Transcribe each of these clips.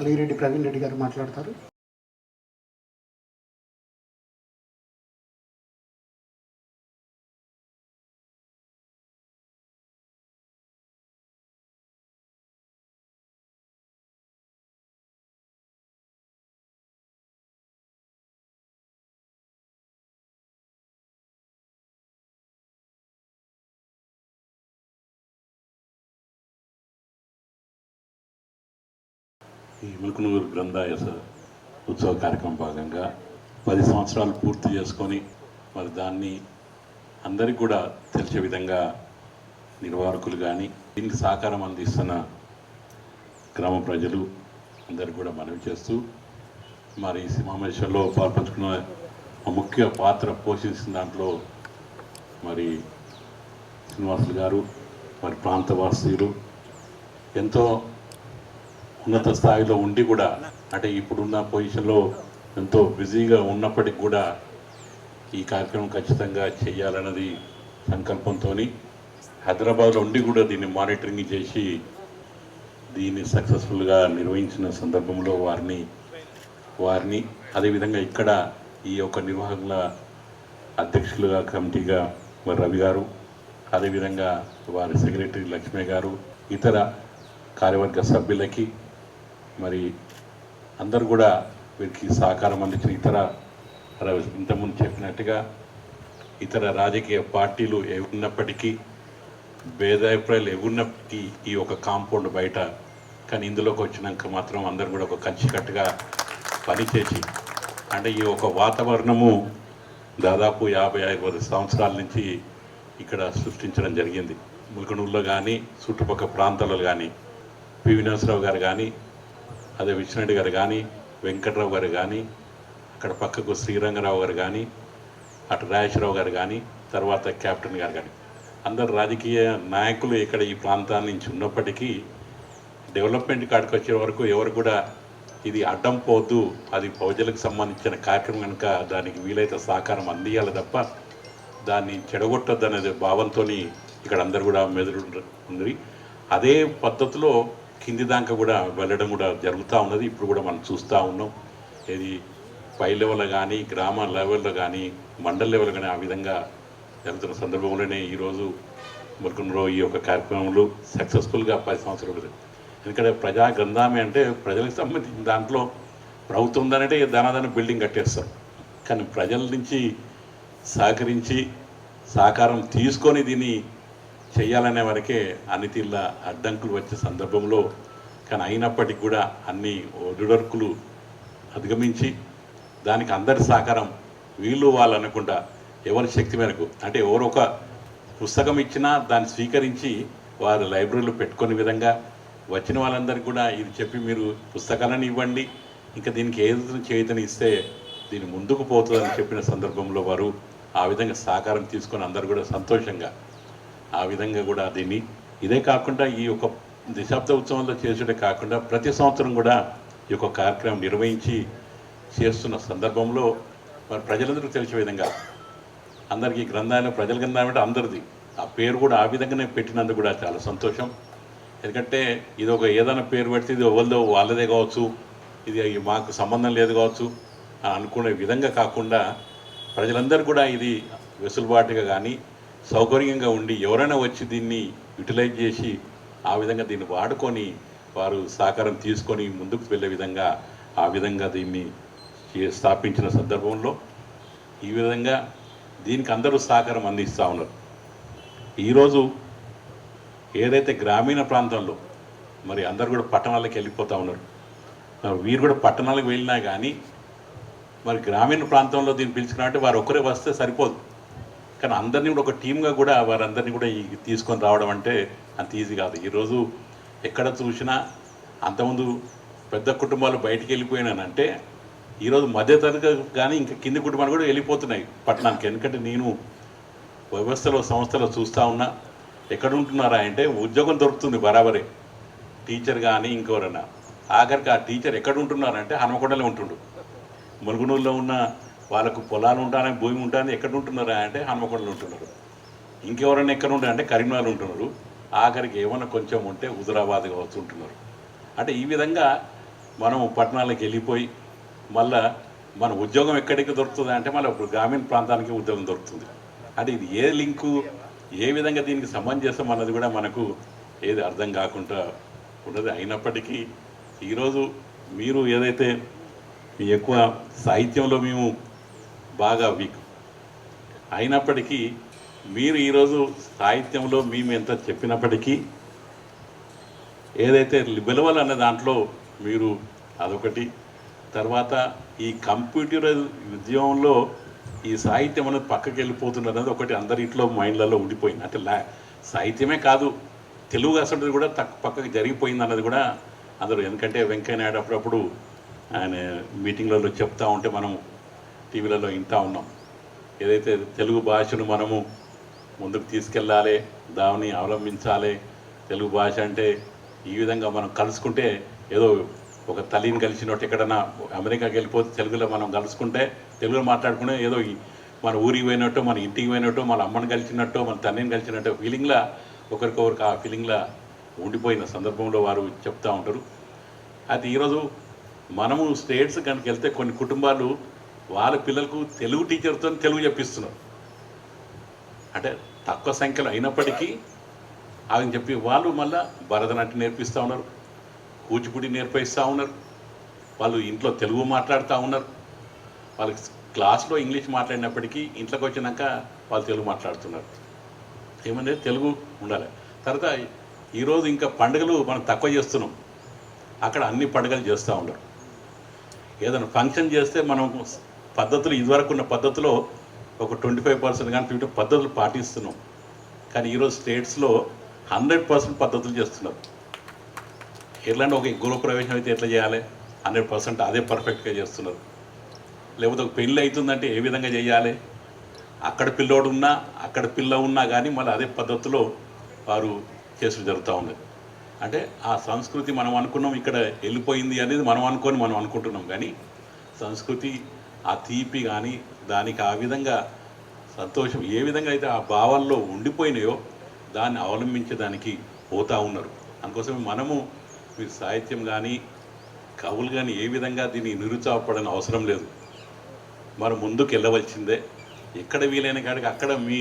అలిగిరెడ్డి ప్రవీణ్ రెడ్డి గారు మాట్లాడతారు. ఈ ములుకునూరు గ్రంథాయ ఉత్సవ కార్యక్రమం భాగంగా పది సంవత్సరాలు పూర్తి చేసుకొని మరి దాన్ని అందరికీ కూడా తెలిసే విధంగా నిర్వాహకులు కానీ దీనికి సహకారం అందిస్తున్న గ్రామ ప్రజలు అందరు కూడా మనవి చేస్తూ మరి ఈ సమావేశంలో పాల్పంచుకున్న ముఖ్య పాత్ర పోషించిన దాంట్లో మరి శ్రీనివాసులు గారు మరి ప్రాంతవాసీలు ఎంతో ఉన్నత స్థాయిలో ఉండి కూడా అంటే ఇప్పుడున్న పొజిషన్లో ఎంతో బిజీగా ఉన్నప్పటికి కూడా ఈ కార్యక్రమం ఖచ్చితంగా చేయాలన్నది సంకల్పంతో హైదరాబాద్లో ఉండి కూడా దీన్ని మానిటరింగ్ చేసి దీన్ని సక్సెస్ఫుల్గా నిర్వహించిన సందర్భంలో వారిని వారిని అదేవిధంగా ఇక్కడ ఈ యొక్క నిర్వాహకుల అధ్యక్షులుగా కమిటీగా మరి రవి గారు అదేవిధంగా వారి సెక్రటరీ లక్ష్మి గారు ఇతర కార్యవర్గ సభ్యులకి మరి అందరు కూడా వీరికి సహకారం అందించిన ఇతర ఇంతకుముందు చెప్పినట్టుగా ఇతర రాజకీయ పార్టీలు ఉన్నప్పటికీ భేదాభిప్రాయాలు ఉన్నప్పటికీ ఈ ఒక కాంపౌండ్ బయట. కానీ ఇందులోకి వచ్చినాక మాత్రం అందరు కూడా ఒక కలిసికట్టుగా పనిచేసి అంటే ఈ ఒక వాతావరణము దాదాపు యాభై ఐదు సంవత్సరాల నుంచి ఇక్కడ సృష్టించడం జరిగింది. ములకనూరులో కానీ చుట్టుపక్కల ప్రాంతాలలో కానీ పివినాశరావు గారు కానీ అదే విష్ణుడి గారు కానీ వెంకట్రావు గారు కానీ అక్కడ పక్కకు శ్రీరంగరావు గారు కానీ అటు రాజేశ్వరరావు గారు కానీ తర్వాత కెప్టెన్ గారు కానీ. అందరు రాజకీయ నాయకులు ఇక్కడ ఈ ప్రాంతాల నుంచి ఉన్నప్పటికీ డెవలప్మెంట్ కాడికి వచ్చే వరకు ఎవరు కూడా ఇది అడ్డం పోద్దు అది ప్రజలకు సంబంధించిన కార్యక్రమం కనుక దానికి వీలైతే సహకారం అందియాలి తప్ప దాన్ని చెడగొట్టద్దు అనేది భావంతో ఇక్కడ అందరు కూడా మెదడు ఉంది అదే పద్ధతిలో కింది దాకా కూడా వెళ్ళడం కూడా జరుగుతూ ఉన్నది. ఇప్పుడు కూడా మనం చూస్తూ ఉన్నాం. ఇది పై లెవెల్ కానీ గ్రామ లెవెల్లో కానీ మండల లెవెల్ కానీ ఆ విధంగా జరుగుతున్న సందర్భంలోనే ఈరోజు మురుకున్నలో ఈ యొక్క కార్యక్రమాలు సక్సెస్ఫుల్గా పది సంవత్సరాలు ఎందుకంటే ప్రజా గ్రంథామే అంటే ప్రజలకు సంబంధించిన దాంట్లో ప్రభుత్వం దానంటే దానాదాన బిల్డింగ్ కట్టేస్తారు. కానీ ప్రజల నుంచి సహకరించి సహకారం తీసుకొని దీన్ని చేయాలనే వరకే అన్నిటిల్ల అడ్డంకులు వచ్చే సందర్భంలో కానీ అయినప్పటికీ కూడా అన్ని ఒడిదొడుకులు అధిగమించి దానికి అందరి సహకారం వీళ్ళు వాళ్ళు అనకుండా ఎవరి శక్తి మేరకు అంటే ఎవరొక పుస్తకం ఇచ్చినా దాన్ని స్వీకరించి వారు లైబ్రరీలో పెట్టుకునే విధంగా వచ్చిన వాళ్ళందరికీ కూడా ఇది చెప్పి మీరు పుస్తకాలను ఇవ్వండి. ఇంకా దీనికి ఏది చేతని ఇస్తే దీని ముందుకు పోతుందని చెప్పిన సందర్భంలో వారు ఆ విధంగా సహకారం తీసుకొని అందరూ కూడా సంతోషంగా ఆ విధంగా కూడా దీన్ని ఇదే కాకుండా ఈ యొక్క దశాబ్ద ఉత్సవంలో చేసుడే కాకుండా ప్రతి సంవత్సరం కూడా ఈ యొక్క కార్యక్రమం నిర్వహించి చేస్తున్న సందర్భంలో మరి ప్రజలందరూ తెలిసే విధంగా అందరికీ గ్రంథాలయం ప్రజల గ్రంథాలయం అంటే అందరిది. ఆ పేరు కూడా ఆ విధంగానే పెట్టినందుకు కూడా చాలా సంతోషం. ఎందుకంటే ఇది ఒక ఏదైనా పేరు పెడితే ఇది ఎవరిదో వాళ్ళదే కావచ్చు ఇది మాకు సంబంధం లేదు కావచ్చు అనుకునే విధంగా కాకుండా ప్రజలందరూ కూడా ఇది వెసులుబాటుగా కానీ సౌకర్యంగా ఉండి ఎవరైనా వచ్చి దీన్ని యూటిలైజ్ చేసి ఆ విధంగా దీన్ని వాడుకొని వారు సహకారం తీసుకొని ముందుకు వెళ్ళే విధంగా ఆ విధంగా దీన్ని స్థాపించిన సందర్భంలో ఈ విధంగా దీనికి అందరూ సహకారం అందిస్తూ ఉన్నారు. ఈరోజు ఏదైతే గ్రామీణ ప్రాంతంలో మరి అందరు కూడా పట్టణాలకు వెళ్ళిపోతూ ఉన్నారు. మరి వీరు కూడా పట్టణాలకు వెళ్ళినా కానీ మరి గ్రామీణ ప్రాంతంలో దీన్ని పిలుచుకున్నారంటే వారు ఒక్కరే వస్తే సరిపోదు. కానీ అందరినీ కూడా ఒక టీమ్గా కూడా వారందరినీ కూడా ఈ తీసుకొని రావడం అంటే అంత ఈజీ కాదు. ఈరోజు ఎక్కడ చూసినా అంతకుముందు పెద్ద కుటుంబాలు బయటికి వెళ్ళిపోయినానంటే ఈరోజు మధ్యతరగతి కానీ ఇంకా కింది కుటుంబాలు కూడా వెళ్ళిపోతున్నాయి పట్టణానికి. ఎందుకంటే నేను వ్యవస్థలో సంస్థలో చూస్తూ ఉన్నా ఎక్కడ ఉంటున్నారా అంటే ఉద్యోగం దొరుకుతుంది బరాబరే. టీచర్ కానీ ఇంకెవరన్నా ఆఖరికి ఆ టీచర్ ఎక్కడ ఉంటున్నారంటే హనుమకొండలో ఉంటుండు. ములుగునూరులో ఉన్న వాళ్ళకు పొలాలు ఉంటానని భూమి ఉంటారని ఎక్కడ ఉంటున్నారా అంటే హనుమకొండలో ఉంటున్నారు. ఇంకెవరైనా ఎక్కడ ఉంటారు అంటే కరీంనగర్ ఉంటున్నారు. ఆఖరికి ఏమైనా కొంచెం ఉంటే హుజరాబాద్ వస్తుంటున్నారు అంటే ఈ విధంగా మనం పట్టణాలకు వెళ్ళిపోయి మళ్ళా మన ఉద్యోగం ఎక్కడికి దొరుకుతుంది అంటే మళ్ళీ ఇప్పుడు గ్రామీణ ప్రాంతానికి ఉద్యోగం దొరుకుతుంది. అంటే ఇది ఏ లింకు ఏ విధంగా దీనికి సమంజసం అన్నది కూడా మనకు ఏది అర్థం కాకుండా ఉండదు అయినప్పటికీ ఈరోజు మీరు ఏదైతే ఎక్కువ సాహిత్యంలో మేము బాగా వీక్. అయినప్పటికీ మీరు ఈరోజు సాహిత్యంలో మేము ఎంత చెప్పినప్పటికీ ఏదైతే విలువలు అన్న దాంట్లో మీరు అదొకటి తర్వాత ఈ కంప్యూటర్ ఉద్యమంలో ఈ సాహిత్యం అనేది పక్కకి వెళ్ళిపోతున్నది అనేది ఒకటి అందరి ఇంట్లో మైండ్లలో ఉండిపోయింది. అంటే లా సాహిత్యమే కాదు తెలుగు అసలు కూడా తక్కువ పక్కకి జరిగిపోయింది అన్నది కూడా అందరూ. ఎందుకంటే వెంకయ్య నాయుడు అప్పుడప్పుడు ఆయన మీటింగ్లలో చెప్తా ఉంటే మనం టీవీలలో వింటా ఉన్నాం. ఏదైతే తెలుగు భాషను మనము ముందుకు తీసుకెళ్ళాలి దాన్ని అవలంబించాలి తెలుగు భాష అంటే ఈ విధంగా మనం కలుసుకుంటే ఏదో ఒక తల్లిని కలిసినట్టు ఎక్కడన్నా అమెరికాకి వెళ్ళిపోతే తెలుగులో మనం కలుసుకుంటే తెలుగులో మాట్లాడుకునే ఏదో మన ఊరికి పోయినట్టు మన ఇంటికి పోయినట్టు మన అమ్మని కలిసినట్టు మన తల్లిని కలిసినట్టు ఫీలింగ్లా ఒకరికొకరికి ఆ ఫీలింగ్లా ఉండిపోయిన సందర్భంలో వారు చెప్తా ఉంటారు. అది ఈరోజు మనము స్టేట్స్ కనుక వెళ్తే కొన్ని కుటుంబాలు వాళ్ళ పిల్లలకు తెలుగు టీచర్తో తెలుగు చెప్పిస్తున్నారు అంటే తక్కువ సంఖ్యలో అయినప్పటికీ అని చెప్పి వాళ్ళు మళ్ళీ భరతనాట్యం నేర్పిస్తూ ఉన్నారు కూచిపూడి నేర్పిస్తూ ఉన్నారు వాళ్ళు ఇంట్లో తెలుగు మాట్లాడుతూ ఉన్నారు. వాళ్ళకి క్లాస్లో ఇంగ్లీష్ మాట్లాడినప్పటికీ ఇంట్లోకి వచ్చినాక వాళ్ళు తెలుగు మాట్లాడుతున్నారు. ఏమంటే తెలుగు ఉండాలి. తర్వాత ఈరోజు ఇంకా పండుగలు మనం తక్కువ చేస్తున్నాం. అక్కడ అన్ని పండుగలు చేస్తూ ఉండరు ఏదైనా ఫంక్షన్ చేస్తే మనం పద్ధతులు ఇదివరకు ఉన్న పద్ధతిలో ఒక ట్వంటీ ఫైవ్ పర్సెంట్ కానీ ఫిఫ్టీ పద్ధతులు పాటిస్తున్నాం. కానీ ఈరోజు స్టేట్స్లో హండ్రెడ్ పర్సెంట్ పద్ధతులు చేస్తున్నారు. ఎట్లాంటి ఒక గృహప్రవేశం అయితే ఎట్లా చేయాలి? హండ్రెడ్ పర్సెంట్ అదే పర్ఫెక్ట్గా చేస్తున్నారు. లేకపోతే ఒక పెళ్ళి అవుతుందంటే ఏ విధంగా చేయాలి? అక్కడ పిల్లోడు ఉన్నా అక్కడ పిల్ల ఉన్నా కానీ మళ్ళీ అదే పద్ధతిలో వారు చేసుడు జరుగుతూ ఉంది. అంటే ఆ సంస్కృతి మనం అనుకున్నాం ఇక్కడ వెళ్ళిపోయింది అనేది మనం అనుకొని మనం అనుకుంటున్నాం. కానీ సంస్కృతి ఆ తీపి కానీ దానికి ఆ విధంగా సంతోషం ఏ విధంగా అయితే ఆ భావాల్లో ఉండిపోయినాయో దాన్ని అవలంబించడానికి పోతూ ఉన్నారు. అందుకోసం మనము మీరు సాహిత్యం కానీ కవులు కానీ ఏ విధంగా దీన్ని నిరుత్సాహపడని అవసరం లేదు. మనం ముందుకు వెళ్ళవలసిందే ఎక్కడ వీలైన కాడికి అక్కడ మీ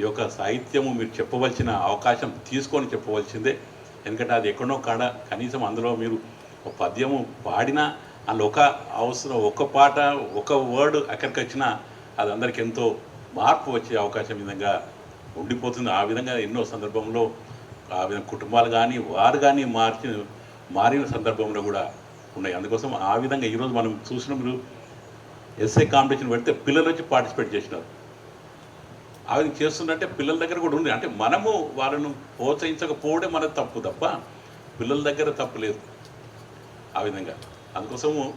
ఈ యొక్క సాహిత్యము మీరు చెప్పవలసిన అవకాశం తీసుకొని చెప్పవలసిందే. ఎందుకంటే అది ఎక్కడో కాడ కనీసం అందులో మీరు ఒక పద్యము పాడినా అందులో ఒక అవసరం ఒక పాట ఒక వర్డ్ అక్కడికి వచ్చినా అది అందరికి ఎంతో మార్పు వచ్చే అవకాశం విధంగా ఉండిపోతుంది. ఆ విధంగా ఎన్నో సందర్భంలో ఆ విధంగా కుటుంబాలు కానీ వారు కానీ మార్చి మారిన సందర్భంలో కూడా ఉన్నాయి. అందుకోసం ఆ విధంగా ఈరోజు మనం చూసిన మీరు ఎస్ఏ కాంపిటీషన్ పెడితే పిల్లలు వచ్చి పార్టిసిపేట్ చేసినారు. ఆ విధంగా చేస్తుందంటే పిల్లల దగ్గర కూడా ఉంది. అంటే మనము వాళ్ళను ప్రోత్సహించకపోవడే మన తప్పు తప్ప పిల్లల దగ్గర తప్పు లేదు. ఆ విధంగా. అందుకోసము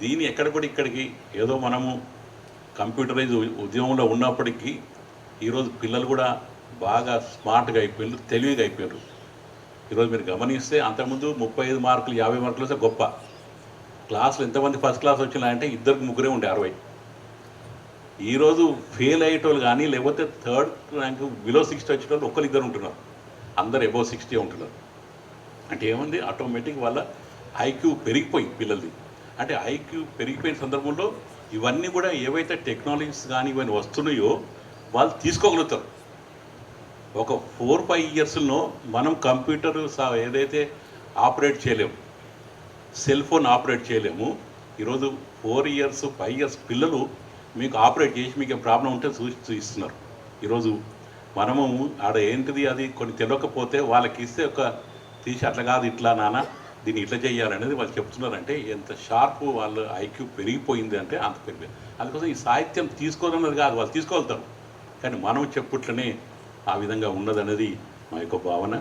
దీన్ని ఎక్కడికి కూడా ఇక్కడికి ఏదో మనము కంప్యూటరైజ్ ఉద్యమంలో ఉన్నప్పటికీ ఈరోజు పిల్లలు కూడా బాగా స్మార్ట్గా అయిపోయారు తెలివిగా అయిపోయారు ఈరోజు మీరు గమనిస్తే అంతకుముందు ముప్పై ఐదు మార్కులు యాభై మార్కులు వస్తే గొప్ప. క్లాసులు ఎంతమంది ఫస్ట్ క్లాస్ వచ్చినా అంటే ఇద్దరికి ముగ్గురే ఉండే అరవై. ఈరోజు ఫెయిల్ అయ్యేటోళ్ళు కానీ లేకపోతే థర్డ్ ర్యాంక్ బిలో సిక్స్టీ వచ్చేటోళ్ళు ఒక్కరిద్దరు ఉంటున్నారు. అందరు ఎబో సిక్స్టీ ఉంటున్నారు. అంటే ఏముంది? ఆటోమేటిక్ వాళ్ళ ఐక్యూ పెరిగిపోయింది పిల్లలది. అంటే ఐక్యూ పెరిగిపోయిన సందర్భంలో ఇవన్నీ కూడా ఏవైతే టెక్నాలజీస్ కానీ ఇవన్నీ వస్తున్నాయో వాళ్ళు తీసుకోగలుగుతారు. ఒక ఫోర్ ఫైవ్ ఇయర్స్లో మనం కంప్యూటర్ ఏదైతే ఆపరేట్ చేయలేము సెల్ ఫోన్ ఆపరేట్ చేయలేము ఈరోజు ఫోర్ ఇయర్స్ ఫైవ్ ఇయర్స్ పిల్లలు మీకు ఆపరేట్ చేసి మీకు ప్రాబ్లం ఉంటే చూసి చూపిస్తున్నారు. ఈరోజు మనము ఆడ ఏంటిది అది కొన్ని తెలియకపోతే వాళ్ళకి ఇస్తే ఒక తీసి అట్లా కాదు ఇట్లా నాన్న దీన్ని ఇట్లా చేయాలనేది వాళ్ళు చెప్తున్నారంటే ఎంత షార్ప్ వాళ్ళ ఐక్యూ పెరిగిపోయింది అంటే అంత పెరిగిపోయింది. అందుకోసం ఈ సాహిత్యం తీసుకోవాలన్నది కాదు వాళ్ళు తీసుకోగలుగుతారు. కానీ మనం చెప్పుట్లనే ఆ విధంగా ఉన్నదనేది మా యొక్క భావన.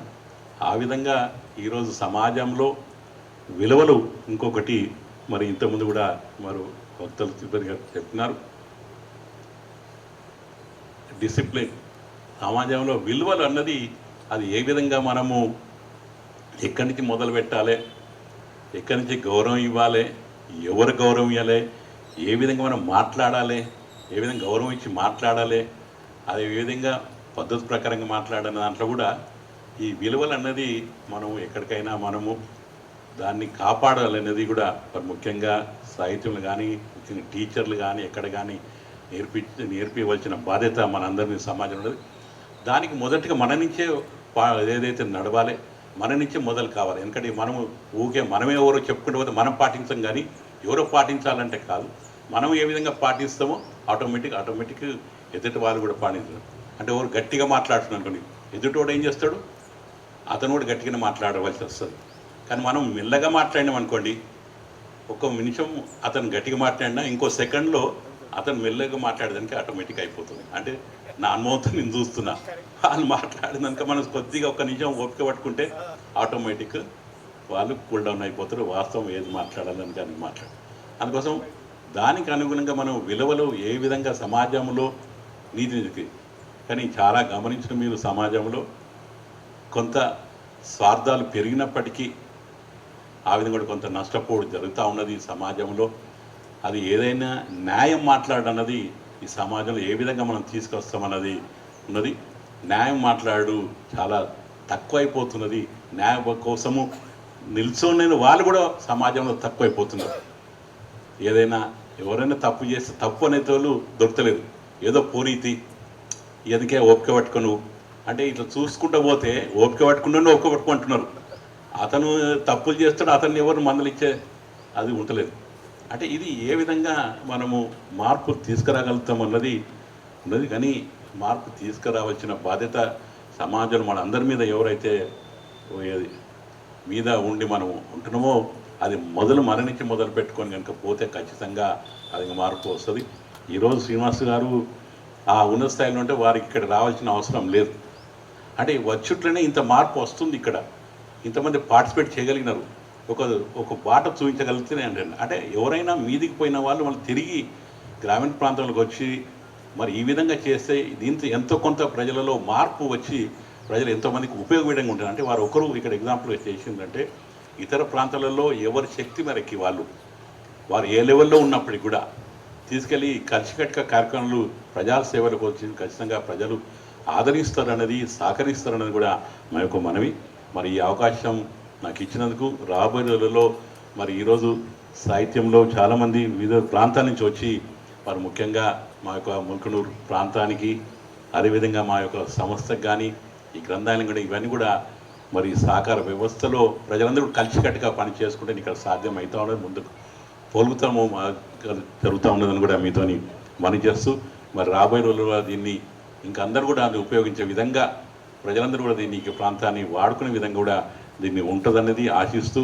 ఆ విధంగా ఈరోజు సమాజంలో విలువలు ఇంకొకటి మరి ఇంతకుముందు కూడా మరో భక్తులు తిరుపతి గారు చెప్పినారు. డిసిప్లిన్ సమాజంలో విలువలు అన్నది అది ఏ విధంగా మనము ఎక్కడి నుంచి మొదలు పెట్టాలి? ఎక్కడి నుంచి గౌరవం ఇవ్వాలి? ఎవరు గౌరవం ఇవ్వాలి? ఏ విధంగా మనం మాట్లాడాలి? ఏ విధంగా గౌరవం ఇచ్చి మాట్లాడాలి? అదే ఏ విధంగా పద్ధతి ప్రకారంగా మాట్లాడిన దాంట్లో కూడా ఈ విలువలు అన్నది మనం ఎక్కడికైనా మనము దాన్ని కాపాడాలనేది కూడా మరి ముఖ్యంగా సాహిత్యంలో కానీ ముఖ్యంగా టీచర్లు కానీ ఎక్కడ కానీ నేర్పి నేర్పించవలసిన బాధ్యత మనందరినీ సమాజంలో దానికి మొదటిగా మన నుంచే ఏదైతే నడవాలి మన నుంచే మొదలు కావాలి. ఎందుకంటే మనం ఊకే మనమే ఎవరో చెప్పుకుంటూ పోతే మనం పాటించం కానీ ఎవరో పాటించాలంటే కాదు. మనం ఏ విధంగా పాటిస్తామో ఆటోమేటిక్ ఆటోమేటిక్ ఎదుటి వాళ్ళు కూడా పాటించారు. అంటే ఎవరు గట్టిగా మాట్లాడుతున్నాం అనుకోండి ఎదుటోడు ఏం చేస్తాడు? అతను కూడా గట్టిగానే మాట్లాడవలసి వస్తుంది. కానీ మనం మెల్లగా మాట్లాడినాం అనుకోండి ఒక్క నిమిషం అతను గట్టిగా మాట్లాడినా ఇంకో సెకండ్లో అతను మెల్లగా మాట్లాడడానికి ఆటోమేటిక్ అయిపోతుంది. అంటే నా అనుభవంతో నేను చూస్తున్నా. వాళ్ళు మాట్లాడినాక మనం కొద్దిగా ఒక నిమిషం ఓపిక పట్టుకుంటే ఆటోమేటిక్ వాళ్ళు కూల్ డౌన్ అయిపోతారు. వాస్తవం ఏది మాట్లాడాలని కానీ మాట్లాడు. అందుకోసం దానికి అనుగుణంగా మనం విలువలు ఏ విధంగా సమాజంలో నీతి కానీ చాలా గమనించిన మీరు సమాజంలో కొంత స్వార్థాలు పెరిగినప్పటికీ ఆ విధంగా కూడా కొంత నష్టపోవడం జరుగుతూ ఉన్నది సమాజంలో. అది ఏదైనా న్యాయం మాట్లాడన్నది ఈ సమాజంలో ఏ విధంగా మనం తీసుకొస్తామన్నది ఉన్నది. న్యాయం మాట్లాడు చాలా తక్కువైపోతున్నది. న్యాయం కోసము నిల్చోలేని వాళ్ళు కూడా సమాజంలో తక్కువైపోతున్నారు. ఏదైనా ఎవరైనా తప్పు చేస్తే తప్పు అనే వాళ్ళు దొరకలేదు ఏదో పూరీతి ఎందుకే ఓపిక పట్టుకో అంటే ఇట్లా చూసుకుంటూ పోతే ఓపిక పట్టుకుంటూనే ఓపిక పట్టుకుంటున్నారు. అతను తప్పులు చేస్తాడు అతన్ని ఎవరు మందలిచ్చే అది ఉండలేదు అంటే ఇది ఏ విధంగా మనము మార్పు తీసుకురాగలుగుతాం అన్నది ఉన్నది. కానీ మార్పు తీసుకురావాల్సిన బాధ్యత సమాజంలో మన అందరి మీద ఎవరైతే మీద ఉండి మనం ఉంటున్నామో అది మొదలు మన నుంచి మొదలు పెట్టుకొని కనుక పోతే ఖచ్చితంగా అది మార్పు వస్తుంది. ఈరోజు శ్రీనివాస్ గారు ఆ ఉన్నత స్థాయిలో ఉంటే వారికి ఇక్కడ రావాల్సిన అవసరం లేదు. అంటే వచ్చుట్లనే ఇంత మార్పు వస్తుంది ఇక్కడ. ఇంతమంది పార్టిసిపేట్ చేయగలిగినారు. ఒక ఒక బాట చూపించగలిగితేనే అంటే అంటే ఎవరైనా మీదికి పోయిన వాళ్ళు వాళ్ళు తిరిగి గ్రామీణ ప్రాంతాలకు వచ్చి మరి ఈ విధంగా చేస్తే దీంతో ఎంతో కొంత ప్రజలలో మార్పు వచ్చి ప్రజలు ఎంతోమందికి ఉపయోగపడంగా ఉంటారు. అంటే వారు ఒకరు ఇక్కడ ఎగ్జాంపుల్ చేసిందంటే ఇతర ప్రాంతాలలో ఎవరి శక్తి మేరకి వాళ్ళు వారు ఏ లెవెల్లో ఉన్నప్పటికీ కూడా తీసుకెళ్ళి కలిసికట్టుగా కార్యక్రమాలు ప్రజా సేవలకు వచ్చి ఖచ్చితంగా ప్రజలు ఆదరిస్తారన్నది సహకరిస్తారన్నది కూడా మా యొక్క మనవి. మరి ఈ అవకాశం నాకు ఇచ్చినందుకు రాబోయే రోజులలో మరి ఈరోజు సాహిత్యంలో చాలామంది వివిధ ప్రాంతాల నుంచి వచ్చి మరి ముఖ్యంగా మా యొక్క ముల్కనూరు ప్రాంతానికి అదేవిధంగా మా యొక్క సంస్థకు కానీ ఈ గ్రంథాలయం కూడా ఇవన్నీ కూడా మరి సహకార వ్యవస్థలో ప్రజలందరూ కలిసికట్టుగా పని చేసుకుంటే ఇక్కడ సాధ్యం అవుతా ఉండదు ముందుకు పోలుగుతాము జరుగుతూ ఉన్నదని కూడా మీతోని మనం చేస్తూ మరి రాబోయే రోజుల్లో దీన్ని ఇంకా అందరూ కూడా అది ఉపయోగించే విధంగా ప్రజలందరూ కూడా దీన్ని ఈ ప్రాంతాన్ని వాడుకునే విధంగా కూడా దీన్ని ఉంటుందనేది ఆశిస్తూ